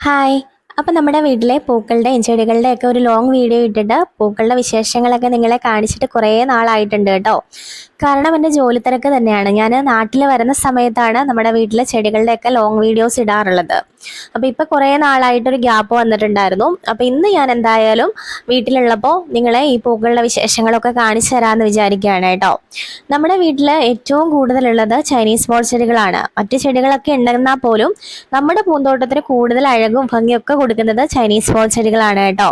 Hi അപ്പം നമ്മുടെ വീട്ടിലെ പൂക്കളുടെയും ചെടികളുടെ ഒക്കെ ഒരു ലോങ് വീഡിയോ ഇട്ടിട്ട് പൂക്കളുടെ വിശേഷങ്ങളൊക്കെ നിങ്ങളെ കാണിച്ചിട്ട് കുറേ നാളായിട്ടുണ്ട് കേട്ടോ. കാരണം എന്റെ ജോലി തിരക്ക് തന്നെയാണ്. ഞാൻ നാട്ടിൽ വരുന്ന സമയത്താണ് നമ്മുടെ വീട്ടിലെ ചെടികളുടെയൊക്കെ ലോങ് വീഡിയോസ് ഇടാറുള്ളത്. അപ്പോൾ ഇപ്പോൾ കുറേ നാളായിട്ടൊരു ഗ്യാപ്പ് വന്നിട്ടുണ്ടായിരുന്നു. അപ്പോൾ ഇന്ന് ഞാൻ എന്തായാലും വീട്ടിലുള്ളപ്പോൾ നിങ്ങളെ ഈ പൂക്കളുടെ വിശേഷങ്ങളൊക്കെ കാണിച്ചു തരാമെന്ന് വിചാരിക്കുകയാണ് കേട്ടോ. നമ്മുടെ വീട്ടിൽ ഏറ്റവും കൂടുതലുള്ളത് ചൈനീസ് ബോൾ ചെടികളാണ്. മറ്റ് ചെടികളൊക്കെ ഉണ്ടെന്നാൽ പോലും നമ്മുടെ പൂന്തോട്ടത്തിന് കൂടുതൽ അഴകും ഭംഗിയൊക്കെ കൊടുക്കുന്നത് ചൈനീസ് ബോൾ ചെടികളാണ് കേട്ടോ.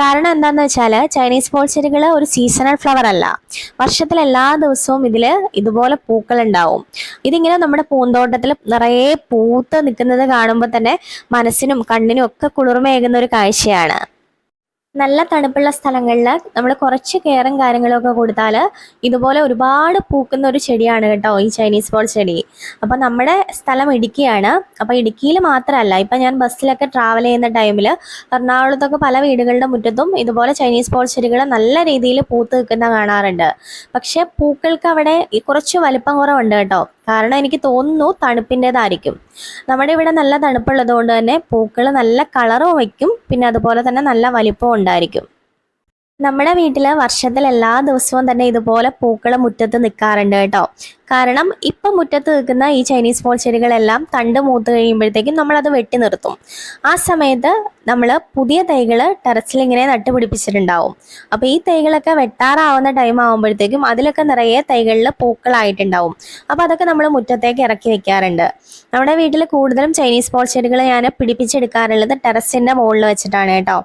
കാരണം എന്താണെന്ന് വെച്ചാൽ ചൈനീസ് ബോൾ ചെടികൾ ഒരു സീസണൽ ഫ്ലവർ അല്ല. വർഷത്തിൽ എല്ലാ ദിവസവും ഇതിൽ ഇതുപോലെ പൂക്കൾ ഉണ്ടാവും ഇതിങ്ങനെ നമ്മുടെ പൂന്തോട്ടത്തിൽ നിറയെ പൂത്ത് നിൽക്കുന്നത് കാണുമ്പോൾ തന്നെ മനസ്സിനും കണ്ണിനും ഒക്കെ കുളിർമയേകുന്ന ഒരു കാഴ്ചയാണ്. നല്ല തണുപ്പുള്ള സ്ഥലങ്ങളിൽ നമ്മൾ കുറച്ച് കെയറും കാര്യങ്ങളൊക്കെ കൊടുത്താൽ ഇതുപോലെ ഒരുപാട് പൂക്കുന്ന ഒരു ചെടിയാണ് കേട്ടോ ഈ ചൈനീസ് ബോൾ ചെടി. അപ്പോൾ നമ്മുടെ സ്ഥലം ഇടുക്കിയാണ്. അപ്പോൾ ഇടുക്കിയിൽ മാത്രമല്ല ഇപ്പം ഞാൻ ബസ്സിലൊക്കെ ട്രാവൽ ചെയ്യുന്ന ടൈമിൽ എറണാകുളത്തൊക്കെ പല വീടുകളുടെ മുറ്റത്തും ഇതുപോലെ ചൈനീസ് ബോൾ ചെടികൾ നല്ല രീതിയിൽ പൂത്ത് നിൽക്കുന്ന കാണാറുണ്ട്. പക്ഷേ പൂക്കൾക്ക് അവിടെ കുറച്ച് വലിപ്പം കുറവുണ്ട് കേട്ടോ. കാരണം എനിക്ക് തോന്നുന്നു തണുപ്പിന്റെതായിരിക്കും. നമ്മുടെ ഇവിടെ നല്ല തണുപ്പുള്ളത് കൊണ്ട് തന്നെ പൂക്കൾ നല്ല കളറും വയ്ക്കും. പിന്നെ അതുപോലെ തന്നെ നല്ല വലിപ്പവും ഉണ്ടായിരിക്കും. നമ്മുടെ വീട്ടിൽ വർഷത്തിൽ എല്ലാ ദിവസവും തന്നെ ഇതുപോലെ പൂക്കൾ മുറ്റത്ത് നിൽക്കാറുണ്ട് കേട്ടോ. കാരണം ഇപ്പം മുറ്റത്ത് നിൽക്കുന്ന ഈ ചൈനീസ് പോൾച്ചെടികളെല്ലാം തണ്ട് മൂത്ത് കഴിയുമ്പോഴത്തേക്കും നമ്മളത് വെട്ടി നിർത്തും. ആ സമയത്ത് നമ്മൾ പുതിയ തൈകൾ ടെറസിൽ ഇങ്ങനെ നട്ടുപിടിപ്പിച്ചിട്ടുണ്ടാവും. അപ്പോൾ ഈ തൈകളൊക്കെ വെട്ടാറാവുന്ന ടൈം ആകുമ്പോഴത്തേക്കും അതിലൊക്കെ നിറയെ തൈകളിൽ പൂക്കളായിട്ടുണ്ടാവും. അപ്പോൾ അതൊക്കെ നമ്മൾ മുറ്റത്തേക്ക് ഇറക്കി വെക്കാറുണ്ട്. നമ്മുടെ വീട്ടിൽ കൂടുതലും ചൈനീസ് ബോൾ ചെടികൾ ഞാൻ പിടിപ്പിച്ചെടുക്കാറുള്ളത് ടെറസിന്റെ മുകളിൽ വെച്ചിട്ടാണ് കേട്ടോ.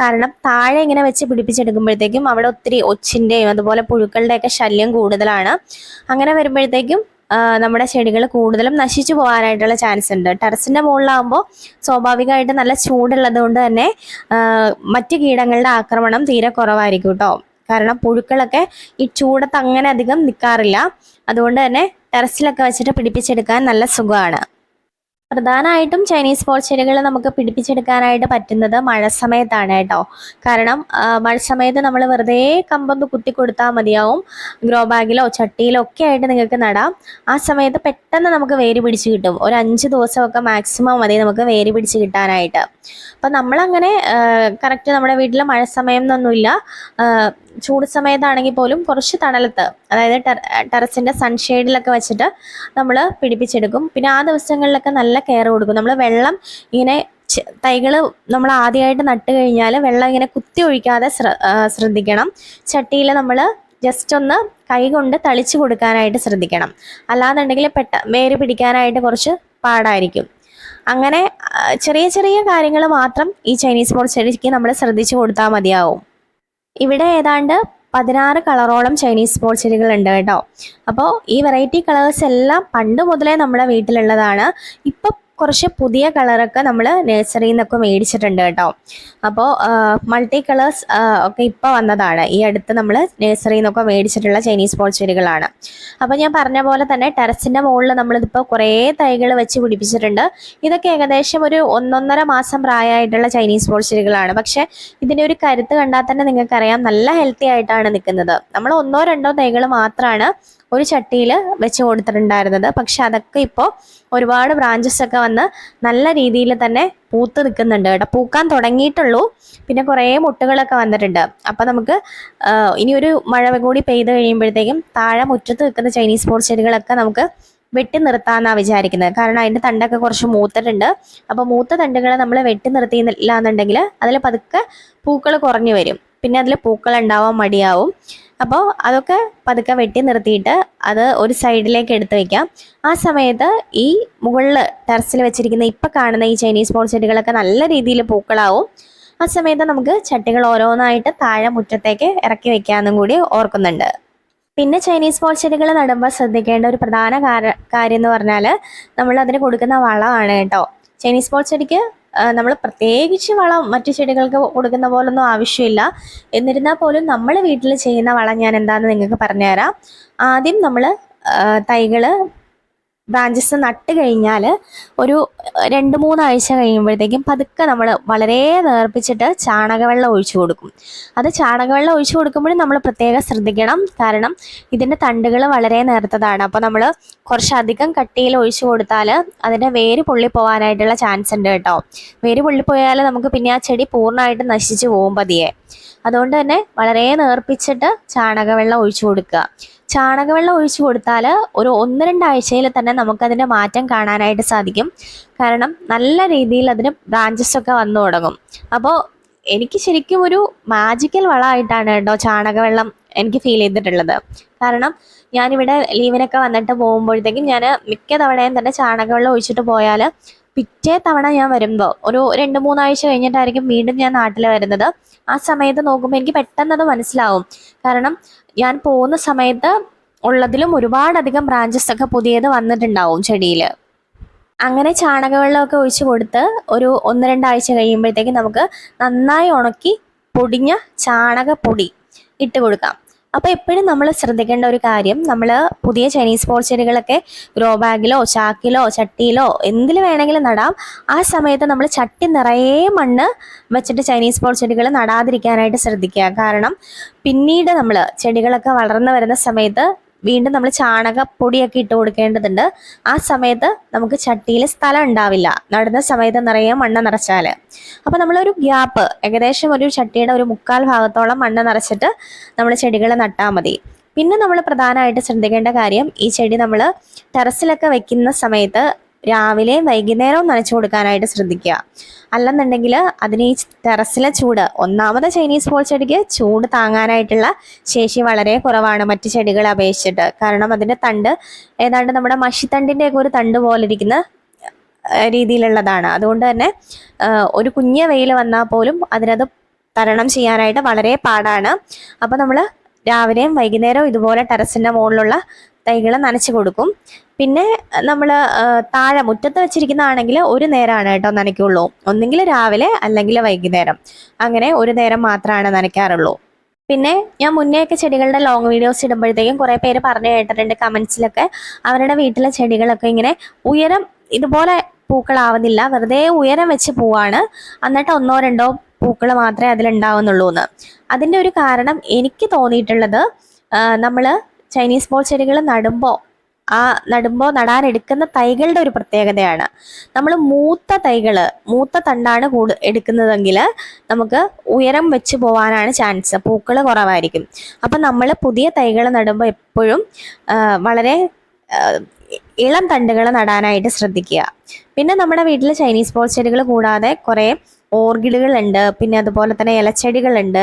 കാരണം താഴെ ഇങ്ങനെ വെച്ച് പിടിപ്പിച്ചെടുക്കുമ്പോഴത്തേക്കും അവിടെ ഒത്തിരി ഒച്ചിന്റെയും അതുപോലെ പുഴുക്കളുടെയൊക്കെ ശല്യം കൂടുതലാണ്. അങ്ങനെ വരുമ്പോഴത്തേക്കും ആ, നമ്മുടെ ചെടികൾ കൂടുതലും നശിച്ചു പോകാനായിട്ടുള്ള ചാൻസ് ഉണ്ട്. ടെറസിന്റെ മുകളിലാകുമ്പോൾ സ്വാഭാവികമായിട്ട് നല്ല ചൂടുള്ളത് കൊണ്ട് തന്നെ മറ്റ് കീടങ്ങളുടെ ആക്രമണം തീരെ കുറവായിരിക്കും കേട്ടോ കാരണം പുഴുക്കളൊക്കെ ഈ ചൂടത്ത് അങ്ങനെ അധികം നിൽക്കാറില്ല അതുകൊണ്ട് തന്നെ ടെറസിലൊക്കെ വെച്ചിട്ട് പിടിപ്പിച്ചെടുക്കാൻ നല്ല സുഖമാണ്. പ്രധാനമായിട്ടും ചൈനീസ് ബോൾ നമുക്ക് പിടിപ്പിച്ചെടുക്കാനായിട്ട് പറ്റുന്നത് മഴ സമയത്താണ് കേട്ടോ. കാരണം മഴ സമയത്ത് നമ്മൾ വെറുതെ കമ്പൊന്ന് കുത്തി കൊടുത്താൽ മതിയാവും. ഗ്രോ ബാഗിലോ ചട്ടിയിലോ ഒക്കെ ആയിട്ട് നിങ്ങൾക്ക് നടാം. ആ സമയത്ത് പെട്ടെന്ന് നമുക്ക് വേര് പിടിച്ച് കിട്ടും. ഒരു അഞ്ച് ദിവസമൊക്കെ മാക്സിമം മതി നമുക്ക് വേര് പിടിച്ച് കിട്ടാനായിട്ട്. അപ്പം നമ്മളങ്ങനെ കറക്റ്റ് നമ്മുടെ വീട്ടിൽ മഴ സമയം എന്നൊന്നുമില്ല ചൂട് സമയത്താണെങ്കിൽ പോലും കുറച്ച് തണലത്ത് അതായത് ടെറസിന്റെ സൺഷെയ്ഡിലൊക്കെ വെച്ചിട്ട് നമ്മൾ പിടിപ്പിച്ചെടുക്കും. പിന്നെ ആ ദിവസങ്ങളിലൊക്കെ നല്ല കെയർ കൊടുക്കും. നമ്മൾ വെള്ളം ഇങ്ങനെ തൈകൾ നമ്മൾ ആദ്യമായിട്ട് നട്ട് കഴിഞ്ഞാൽ വെള്ളം ഇങ്ങനെ കുത്തി ഒഴിക്കാതെ ശ്രദ്ധിക്കണം. ചട്ടിയിൽ നമ്മൾ ജസ്റ്റ് ഒന്ന് കൈ കൊണ്ട് തളിച്ചു കൊടുക്കാനായിട്ട് ശ്രദ്ധിക്കണം. അല്ലാന്നുണ്ടെങ്കിൽ പെട്ട വേര് പിടിക്കാനായിട്ട് കുറച്ച് പാടായിരിക്കും. അങ്ങനെ ചെറിയ ചെറിയ കാര്യങ്ങൾ മാത്രം ഈ ചൈനീസ് ബോൾ ചെടിക്ക് നമ്മൾ ശ്രദ്ധിച്ചു കൊടുത്താൽ മതിയാവും. ഇവിടെ ഏതാണ്ട് പതിനാറ് കളറോളം ചൈനീസ് ബോൾ ചെടികളുണ്ട് കേട്ടോ. അപ്പോൾ ഈ വെറൈറ്റി കളേഴ്സ് എല്ലാം പണ്ട് മുതലേ നമ്മുടെ വീട്ടിലുള്ളതാണ്. ഇപ്പം കുറച്ച് പുതിയ കളറൊക്കെ നമ്മൾ നഴ്സറിയിൽ നിന്നൊക്കെ മേടിച്ചിട്ടുണ്ട് കേട്ടോ. അപ്പോൾ മൾട്ടി കളേഴ്സ് ഒക്കെ ഇപ്പോൾ വന്നതാണ്. ഈ അടുത്ത് നമ്മൾ നഴ്സറിയിൽ നിന്നൊക്കെ മേടിച്ചിട്ടുള്ള ചൈനീസ് പോൾ ചെടികളാണ് അപ്പോൾ ഞാൻ പറഞ്ഞ പോലെ തന്നെ ടെറസിന്റെ മുകളിൽ നമ്മളിതിപ്പോൾ കുറേ തൈകൾ വെച്ച് പിടിപ്പിച്ചിട്ടുണ്ട്. ഇതൊക്കെ ഏകദേശം ഒരു ഒന്നൊന്നര മാസം പ്രായമായിട്ടുള്ള ചൈനീസ് പോൾ ചെടികളാണ് പക്ഷേ ഇതിന്റെ ഒരു കരുത്ത് കണ്ടാൽ തന്നെ നിങ്ങൾക്കറിയാം നല്ല ഹെൽത്തി ആയിട്ടാണ് നിൽക്കുന്നത്. നമ്മൾ ഒന്നോ രണ്ടോ തൈകൾ മാത്രമാണ് ഒരു ചട്ടിയിൽ വെച്ച് കൊടുത്തിട്ടുണ്ടായിരുന്നത്. പക്ഷെ അതൊക്കെ ഇപ്പോൾ ഒരുപാട് ബ്രാഞ്ചസ് ഒക്കെ വന്ന് നല്ല രീതിയിൽ തന്നെ പൂത്ത് നിൽക്കുന്നുണ്ട് കേട്ടോ. പൂക്കാൻ തുടങ്ങിയിട്ടുള്ളൂ. പിന്നെ കുറേ മുട്ടുകളൊക്കെ വന്നിട്ടുണ്ട്. അപ്പോൾ നമുക്ക് ഇനി ഒരു മഴ കൂടി പെയ്ത് കഴിയുമ്പോഴത്തേക്കും താഴെ മുറ്റത്ത് നിൽക്കുന്ന ചൈനീസ് പോർ ചെടികളൊക്കെ നമുക്ക് വെട്ടി നിർത്താമെന്നാണ് വിചാരിക്കുന്നത്. കാരണം അതിന്റെ തണ്ടൊക്കെ കുറച്ച് മൂത്തിട്ടുണ്ട്. അപ്പോൾ മൂത്ത തണ്ടുകൾ നമ്മൾ വെട്ടി നിർത്തിയില്ല എന്നുണ്ടെങ്കിൽ അതിൽ പതുക്കെ പൂക്കൾ കുറഞ്ഞു വരും. പിന്നെ അതിൽ പൂക്കൾ മടിയാവും. അപ്പോൾ അതൊക്കെ പതുക്കെ വെട്ടി നിർത്തിയിട്ട് അത് ഒരു സൈഡിലേക്ക് എടുത്ത് വെക്കാം. ആ സമയത്ത് ഈ മുകളിൽ ടെറസിൽ വെച്ചിരിക്കുന്ന ഇപ്പം കാണുന്ന ഈ ചൈനീസ് ബോൾ ചെടികളൊക്കെ നല്ല രീതിയിൽ പൂക്കളാവും. ആ സമയത്ത് നമുക്ക് ചട്ടികൾ ഓരോന്നായിട്ട് താഴെ മുറ്റത്തേക്ക് ഇറക്കി വെക്കാമെന്നും കൂടി ഓർക്കുന്നുണ്ട്. പിന്നെ ചൈനീസ് പോൾ ചെടികൾ നടുമ്പോൾ ശ്രദ്ധിക്കേണ്ട ഒരു പ്രധാന കാര്യം എന്ന് പറഞ്ഞാൽ നമ്മൾ അതിന് കൊടുക്കുന്ന വളമാണ് കേട്ടോ. ചൈനീസ് പോൾ ചെടിക്ക് നമ്മൾ പ്രത്യേകിച്ച് വളം മറ്റു ചെടികൾക്ക് കൊടുക്കുന്ന പോലൊന്നും ആവശ്യമില്ല. എന്നിരുന്നാൽ പോലും നമ്മൾ വീട്ടിൽ ചെയ്യുന്ന വളം ഞാൻ എന്താണെന്ന് നിങ്ങൾക്ക് പറഞ്ഞുതരാം. ആദ്യം നമ്മൾ തൈകൾ ബ്രാഞ്ചസ് നട്ട് കഴിഞ്ഞാൽ ഒരു രണ്ട് മൂന്നാഴ്ച കഴിയുമ്പോഴത്തേക്കും പതുക്കെ നമ്മൾ വളരെ നേർപ്പിച്ചിട്ട് ചാണകവെള്ളം ഒഴിച്ചു കൊടുക്കും. അത് ചാണകവെള്ളം ഒഴിച്ചു കൊടുക്കുമ്പോഴും നമ്മൾ പ്രത്യേകം ശ്രദ്ധിക്കണം. കാരണം ഇതിന്റെ തണ്ടുകൾ വളരെ നേർത്തതാണ്. അപ്പോൾ നമ്മൾ കുറച്ചധികം കട്ടിയിൽ ഒഴിച്ചു കൊടുത്താൽ അതിന്റെ വേര് പൊള്ളി പോകാനായിട്ടുള്ള ചാൻസ് ഉണ്ട് കേട്ടോ. വേര് പൊള്ളിപ്പോയാൽ നമുക്ക് പിന്നെ ആ ചെടി പൂർണമായിട്ട് നശിച്ചു പോകും പതിയെ. അതുകൊണ്ട് തന്നെ വളരെ നേർപ്പിച്ചിട്ട് ചാണകവെള്ളം ഒഴിച്ചു കൊടുക്കുക. ചാണകവെള്ളം ഒഴിച്ചു കൊടുത്താൽ ഒരു ഒന്ന് രണ്ടാഴ്ചയിൽ തന്നെ നമുക്കതിന്റെ മാറ്റം കാണാനായിട്ട് സാധിക്കും. കാരണം നല്ല രീതിയിൽ അതിന് ബ്രാഞ്ചസ് ഒക്കെ വന്നു തുടങ്ങും. അപ്പോൾ എനിക്ക് ശരിക്കും ഒരു മാജിക്കൽ വളമായിട്ടാണ് കേട്ടോ ചാണകവെള്ളം എനിക്ക് ഫീൽ ചെയ്തിട്ടുള്ളത്. കാരണം ഞാനിവിടെ ലീവിനൊക്കെ വന്നിട്ട് പോകുമ്പോഴത്തേക്കും ഞാൻ മിക്ക തവണയും തന്നെ ചാണകവെള്ളം ഒഴിച്ചിട്ട് പോയാൽ പിറ്റേ തവണ ഞാൻ വരുമ്പോൾ ഒരു രണ്ട് മൂന്നാഴ്ച കഴിഞ്ഞിട്ടായിരിക്കും വീണ്ടും ഞാൻ നാട്ടിൽ വരുന്നത്. ആ സമയത്ത് നോക്കുമ്പോൾ എനിക്ക് പെട്ടെന്ന് അത് മനസ്സിലാവും. കാരണം ഞാൻ പോകുന്ന സമയത്ത് ഉള്ളതിലും ഒരുപാടധികം ബ്രാഞ്ചസ് ഒക്കെ പുതിയത് വന്നിട്ടുണ്ടാവും ചെടിയിൽ അങ്ങനെ ചാണകവെള്ളമൊക്കെ ഒഴിച്ച് കൊടുത്ത് ഒരു ഒന്ന് രണ്ടാഴ്ച കഴിയുമ്പോഴത്തേക്ക് നമുക്ക് നന്നായി ഉണക്കി പൊടിഞ്ഞ ചാണകപ്പൊടി ഇട്ട് കൊടുക്കാം. അപ്പോൾ എപ്പോഴും നമ്മൾ ശ്രദ്ധിക്കേണ്ട ഒരു കാര്യം നമ്മൾ പുതിയ ചൈനീസ് പോൾ ചെടികളൊക്കെ ഗ്രോ ബാഗിലോ ചാക്കിലോ ചട്ടിയിലോ എന്തിൽ വേണമെങ്കിലും നടാം. ആ സമയത്ത് നമ്മൾ ചട്ടി നിറയെ മണ്ണ് വെച്ചിട്ട് ചൈനീസ് പോൾ ചെടികൾ നടാതിരിക്കാനായിട്ട് ശ്രദ്ധിക്കുക. കാരണം പിന്നീട് നമ്മൾ ചെടികളൊക്കെ വളർന്നു വരുന്ന സമയത്ത് വീണ്ടും നമ്മൾ ചാണകപ്പൊടിയൊക്കെ ഇട്ട് കൊടുക്കേണ്ടതുണ്ട്. ആ സമയത്ത് നമുക്ക് ചട്ടിയിൽ സ്ഥലം ഉണ്ടാവില്ല. നടുന്ന സമയത്ത് നിറയെ മണ്ണ് നിറച്ചാൽ അപ്പോൾ നമ്മളൊരു ഗ്യാപ്പ് ഏകദേശം ഒരു ചട്ടിയുടെ ഒരു മുക്കാൽ ഭാഗത്തോളം മണ്ണ് നിറച്ചിട്ട് നമ്മൾ ചെടികൾ നട്ടാൽ മതി. പിന്നെ നമ്മൾ പ്രധാനമായിട്ട് ശ്രദ്ധിക്കേണ്ട കാര്യം ഈ ചെടി നമ്മൾ ടെറസിലൊക്കെ വെക്കുന്ന സമയത്ത് രാവിലെയും വൈകുന്നേരവും നനച്ചു കൊടുക്കാനായിട്ട് ശ്രദ്ധിക്കുക. അല്ലെന്നുണ്ടെങ്കിൽ അതിന് ഈ ടെറസിലെ ചൂട് ഒന്നാമത് ചൈനീസ് പോൾ ചെടിക്ക് ചൂട് താങ്ങാനായിട്ടുള്ള ശേഷി വളരെ കുറവാണ് മറ്റ് ചെടികളെ അപേക്ഷിച്ചിട്ട്. കാരണം അതിന്റെ തണ്ട് ഏതാണ്ട് നമ്മുടെ മഷിത്തണ്ടിന്റെ ഒക്കെ ഒരു തണ്ട് പോലെ ഇരിക്കുന്ന രീതിയിലുള്ളതാണ്. അതുകൊണ്ട് തന്നെ ഒരു കുഞ്ഞ വെയിൽ വന്നാൽ പോലും അതിനത് തരണം ചെയ്യാനായിട്ട് വളരെ പാടാണ്. അപ്പോൾ നമ്മൾ രാവിലെയും വൈകുന്നേരവും ഇതുപോലെ ടെറസിന്റെ മുകളിലുള്ള തൈകൾ നനച്ച് കൊടുക്കും. പിന്നെ നമ്മൾ താഴെ മുറ്റത്ത് വെച്ചിരിക്കുന്നതാണെങ്കിൽ ഒരു നേരമാണ് കേട്ടോ നനയ്ക്കുള്ളൂ. ഒന്നെങ്കിൽ രാവിലെ അല്ലെങ്കിൽ വൈകുന്നേരം. അങ്ങനെ ഒരു നേരം മാത്രമാണ് നനയ്ക്കാറുള്ളൂ. പിന്നെ ഞാൻ മുന്നേയൊക്കെ ചെടികളുടെ ലോങ് വീഡിയോസ് ഇടുമ്പോഴത്തേക്കും കുറേ പേര് പറഞ്ഞു കേട്ടിട്ടുണ്ട് കമൻസിലൊക്കെ. അവരുടെ വീട്ടിലെ ചെടികളൊക്കെ ഇങ്ങനെ ഉയരം ഇതുപോലെ പൂക്കളാവുന്നില്ല. വെറുതെ ഉയരം വെച്ച് പോവാണ്. എന്നിട്ട് ഒന്നോ രണ്ടോ പൂക്കൾ മാത്രമേ അതിലുണ്ടാവുന്നുള്ളൂ എന്ന് അതിന്റെ ഒരു കാരണം എനിക്ക് തോന്നിയിട്ടുള്ളത് നമ്മൾ ചൈനീസ് ബോൾ ചെടികൾ നടുമ്പോൾ ആ നടുമ്പോൾ നടാൻ എടുക്കുന്ന തൈകളുടെ ഒരു പ്രത്യേകതയാണ്. നമ്മൾ മൂത്ത തൈകൾ മൂത്ത തണ്ടാണ് കൂടു എടുക്കുന്നതെങ്കിൽ നമുക്ക് ഉയരം വെച്ച് പോകാനാണ് ചാൻസ് പൂക്കൾ കുറവായിരിക്കും. അപ്പം നമ്മൾ പുതിയ തൈകൾ നടുമ്പോൾ എപ്പോഴും വളരെ ഇളം തണ്ടുകൾ നടാനായിട്ട് ശ്രദ്ധിക്കുക. പിന്നെ നമ്മുടെ വീട്ടിൽ ചൈനീസ് ബോൾ ചെടികൾ കൂടാതെ കുറേ ഓർക്കിഡുകളുണ്ട് പിന്നെ അതുപോലെ തന്നെ ഇലച്ചെടികളുണ്ട്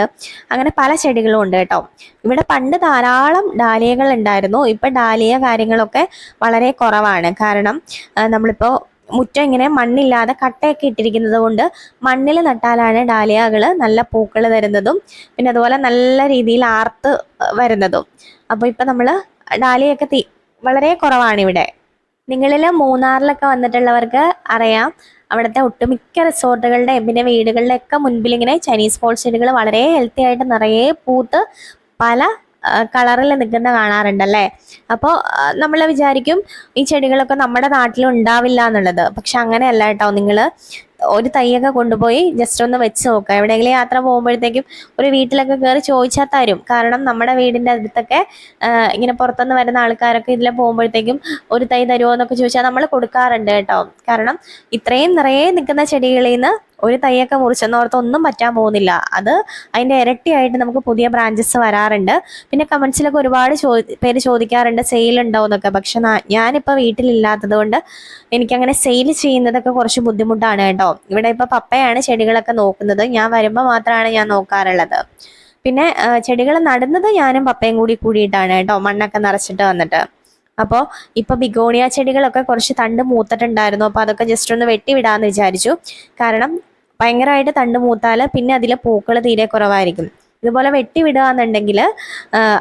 അങ്ങനെ പല ചെടികളും ഉണ്ട് കേട്ടോ. ഇവിടെ പണ്ട് ധാരാളം ഡാലിയകൾ ഉണ്ടായിരുന്നു ഇപ്പം ഡാലിയ കാര്യങ്ങളൊക്കെ വളരെ കുറവാണ്. കാരണം നമ്മളിപ്പോ നമ്മളിപ്പോൾ മുറ്റം ഇങ്ങനെ മണ്ണില്ലാതെ കട്ടയൊക്കെ ഇട്ടിരിക്കുന്നത് കൊണ്ട് മണ്ണിൽ നട്ടാലാണ് ഡാലിയകൾ നല്ല പൂക്കൾ തരുന്നതും പിന്നെ അതുപോലെ നല്ല രീതിയിൽ ആർത്ത് വരുന്നതും. അപ്പോൾ ഇപ്പം നമ്മൾ ഡാലിയൊക്കെ തീ വളരെ കുറവാണ് ഇവിടെ. നിങ്ങളിൽ മൂന്നാറിലൊക്കെ വന്നിട്ടുള്ളവർക്ക് അറിയാം അവിടുത്തെ ഒട്ടുമിക്ക റിസോർട്ടുകളുടെയും പിന്നെ വീടുകളുടെയൊക്കെ മുൻപിൽ ഇങ്ങനെ ചൈനീസ് ഫോൾ ചെടികൾ വളരെ ഹെൽത്തി ആയിട്ട് നിറയെ പൂത്ത് പല കളറിൽ നിൽക്കുന്ന കാണാറുണ്ടല്ലേ? അപ്പോൾ നമ്മൾ വിചാരിക്കും ഈ ചെടികളൊക്കെ നമ്മുടെ നാട്ടിൽ ഉണ്ടാവില്ല എന്നുള്ളത്. പക്ഷെ അങ്ങനെയല്ല കേട്ടോ. നിങ്ങൾ ഒരു തൈയൊക്കെ കൊണ്ടുപോയി ജസ്റ്റ് ഒന്ന് വെച്ച് നോക്കുക. എവിടെയെങ്കിലും യാത്ര പോകുമ്പോഴത്തേക്കും ഒരു വീട്ടിലൊക്കെ കയറി ചോദിച്ചാൽ തരും. കാരണം നമ്മുടെ വീടിന്റെ അടുത്തൊക്കെ ഇങ്ങനെ പുറത്തുനിന്ന് വരുന്ന ആൾക്കാരൊക്കെ ഇതിൽ പോകുമ്പോഴത്തേക്കും ഒരു തൈ തരുമോ എന്നൊക്കെ ചോദിച്ചാൽ നമ്മൾ കൊടുക്കാറുണ്ട് കേട്ടോ. കാരണം ഇത്രയും നിറയെ നിൽക്കുന്ന ചെടികളിൽ നിന്ന് ഒരു തൈയൊക്കെ മുറിച്ചെന്നോർത്ത് ഒന്നും പറ്റാൻ പോകുന്നില്ല. അത് അതിന്റെ ഇരട്ടിയായിട്ട് നമുക്ക് പുതിയ ബ്രാഞ്ചസ് വരാറുണ്ട്. പിന്നെ കമൻസിലൊക്കെ ഒരുപാട് പേര് ചോദിക്കാറുണ്ട് സെയിൽ ഉണ്ടോ എന്നൊക്കെ. പക്ഷെ ഞാനിപ്പോ വീട്ടിലില്ലാത്തത് കൊണ്ട് എനിക്കങ്ങനെ സെയിൽ ചെയ്യുന്നതൊക്കെ കുറച്ച് ബുദ്ധിമുട്ടാണ് കേട്ടോ. ഇവിടെ ഇപ്പോൾ പപ്പയാണ് ചെടികളൊക്കെ നോക്കുന്നത്. ഞാൻ വരുമ്പോൾ മാത്രമാണ് ഞാൻ നോക്കാറുള്ളത്. പിന്നെ ചെടികൾ നടുന്നത് ഞാനും പപ്പയും കൂടി കൂടിയിട്ടാണ് കേട്ടോ. മണ്ണൊക്കെ നിറച്ചിട്ട് വന്നിട്ട്. അപ്പോൾ ഇപ്പോൾ ബിഗോണിയ ചെടികളൊക്കെ കുറച്ച് തണ്ട് മൂത്തിട്ടുണ്ടായിരുന്നു. അപ്പോൾ അതൊക്കെ ജസ്റ്റ് ഒന്ന് വെട്ടി വിടാമെന്ന് വിചാരിച്ചു. കാരണം ഭയങ്കരമായിട്ട് തണ്ട് മൂത്താൽ പിന്നെ അതിലെ പൂക്കൾ തീരെ കുറവായിരിക്കും. ഇതുപോലെ വെട്ടി വിടുകയെന്നുണ്ടെങ്കിൽ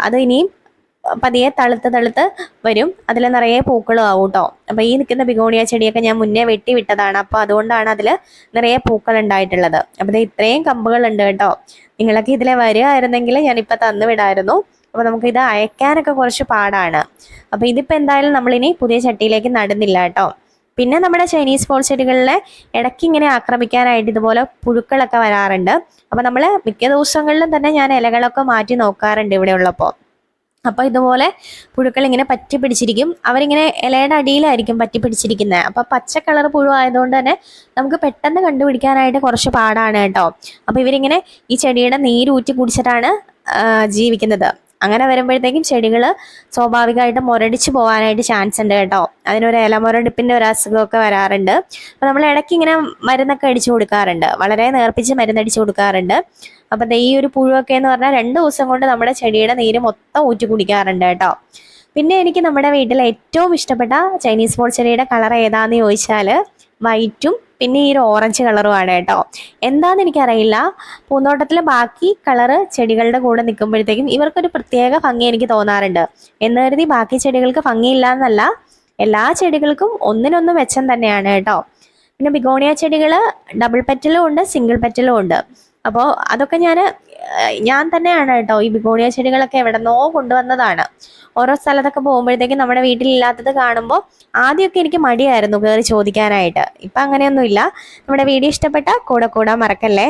അത് ഇനിയും പതിയെ തളുത്ത് തളുത്ത് വരും. അതിൽ നിറയെ പൂക്കളും ആവും കേട്ടോ അപ്പോൾ ഈ നിൽക്കുന്ന ബിഗോണിയ ചെടിയൊക്കെ ഞാൻ മുന്നേ വെട്ടി വിട്ടതാണ്. അപ്പോൾ അതുകൊണ്ടാണ് അതിൽ നിറയെ പൂക്കൾ ഉണ്ടായിട്ടുള്ളത്. അപ്പോൾ ഇത്രയും കമ്പുകളുണ്ട് കേട്ടോ. നിങ്ങളൊക്കെ ഇതിലെ വരികയായിരുന്നെങ്കിൽ ഞാനിപ്പോൾ തന്നു വിടായിരുന്നു. അപ്പോൾ നമുക്കിത് അയക്കാനൊക്കെ കുറച്ച് പാടാണ്. അപ്പോൾ ഇതിപ്പോൾ എന്തായാലും നമ്മളിനി പുതിയ ചട്ടിയിലേക്ക് നടുന്നില്ല കേട്ടോ. പിന്നെ നമ്മുടെ ചൈനീസ് പോൾ ചെടികളിലെ ഇടയ്ക്ക് ഇങ്ങനെ ആക്രമിക്കാനായിട്ട് ഇതുപോലെ പുഴുക്കളൊക്കെ വരാറുണ്ട്. അപ്പോൾ നമ്മൾ മിക്ക ദിവസങ്ങളിലും തന്നെ ഞാൻ ഇലകളൊക്കെ മാറ്റി നോക്കാറുണ്ട് ഇവിടെ ഉള്ളപ്പോൾ അപ്പോൾ ഇതുപോലെ പുഴുക്കൾ ഇങ്ങനെ പറ്റി പിടിച്ചിരിക്കും. അവരിങ്ങനെ ഇലയുടെ അടിയിലായിരിക്കും പറ്റി പിടിച്ചിരിക്കുന്നത്. അപ്പോൾ പച്ച കളർ പുഴു ആയതുകൊണ്ട് തന്നെ നമുക്ക് പെട്ടെന്ന് കണ്ടുപിടിക്കാനായിട്ട് കുറച്ച് പാടാണ് കേട്ടോ. അപ്പോൾ ഇവരിങ്ങനെ ഈ ചെടിയുടെ നീരൂറ്റി കുടിച്ചിട്ടാണ് ജീവിക്കുന്നത്. അങ്ങനെ വരുമ്പോഴത്തേക്കും ചെടികൾ സ്വാഭാവികമായിട്ട് മുരടിച്ച് പോകാനായിട്ട് ചാൻസ് ഉണ്ട് കേട്ടോ. അതിനൊരു ഇല മുരടിപ്പിന്റെ ഒരു അസുഖമൊക്കെ വരാറുണ്ട്. അപ്പോൾ നമ്മൾ ഇടയ്ക്ക് ഇങ്ങനെ മരുന്നൊക്കെ അടിച്ചു കൊടുക്കാറുണ്ട്. വളരെ നേർപ്പിച്ച് മരുന്നടിച്ചു കൊടുക്കാറുണ്ട്. അപ്പം ഈ ഒരു പുഴുവൊക്കെ എന്ന് പറഞ്ഞാൽ രണ്ട് ദിവസം കൊണ്ട് നമ്മുടെ ചെടിയുടെ നീര് മൊത്തം ഊറ്റി കുടിക്കാറുണ്ട് കേട്ടോ. പിന്നെ എനിക്ക് നമ്മുടെ വീട്ടിൽ ഏറ്റവും ഇഷ്ടപ്പെട്ട ചൈനീസ് ബോൾ ചെടിയുടെ കളർ ഏതാന്ന് ചോദിച്ചാൽ വൈറ്റും പിന്നെ ഈ ഒരു ഓറഞ്ച് കളറുമാണ് കേട്ടോ. എന്താണെന്ന് എനിക്കറിയില്ല. പൂന്തോട്ടത്തിലെ ബാക്കി കളറ് ചെടികളുടെ കൂടെ നിൽക്കുമ്പോഴത്തേക്കും ഇവർക്കൊരു പ്രത്യേക ഭംഗി എനിക്ക് തോന്നാറുണ്ട്. എന്ന് കരുതി ബാക്കി ചെടികൾക്ക് ഭംഗിയില്ല എന്നല്ല എല്ലാ ചെടികൾക്കും ഒന്നിനൊന്ന് മെച്ചം തന്നെയാണ് കേട്ടോ. പിന്നെ ബിഗോണിയ ചെടികൾ ഡബിൾ പെറ്റലും ഉണ്ട് സിംഗിൾ പെറ്റലും ഉണ്ട്. അപ്പോൾ അതൊക്കെ ഞാൻ ഞാൻ തന്നെയാണ് കേട്ടോ ഈ ബിഗോണിയ ചെടികളൊക്കെ എവിടെന്നോ കൊണ്ടുവന്നതാണ്. ഓരോ സ്ഥലത്തൊക്കെ പോകുമ്പോഴത്തേക്കും നമ്മുടെ വീട്ടിലില്ലാത്തത് കാണുമ്പോൾ ആദ്യമൊക്കെ എനിക്ക് മടിയായിരുന്നു കയറി ചോദിക്കാനായിട്ട്. ഇപ്പം അങ്ങനെയൊന്നുമില്ല. നമ്മുടെ വീഡിയോ ഇഷ്ടപ്പെട്ട കൂടെ കൂടാൻ മറക്കല്ലേ?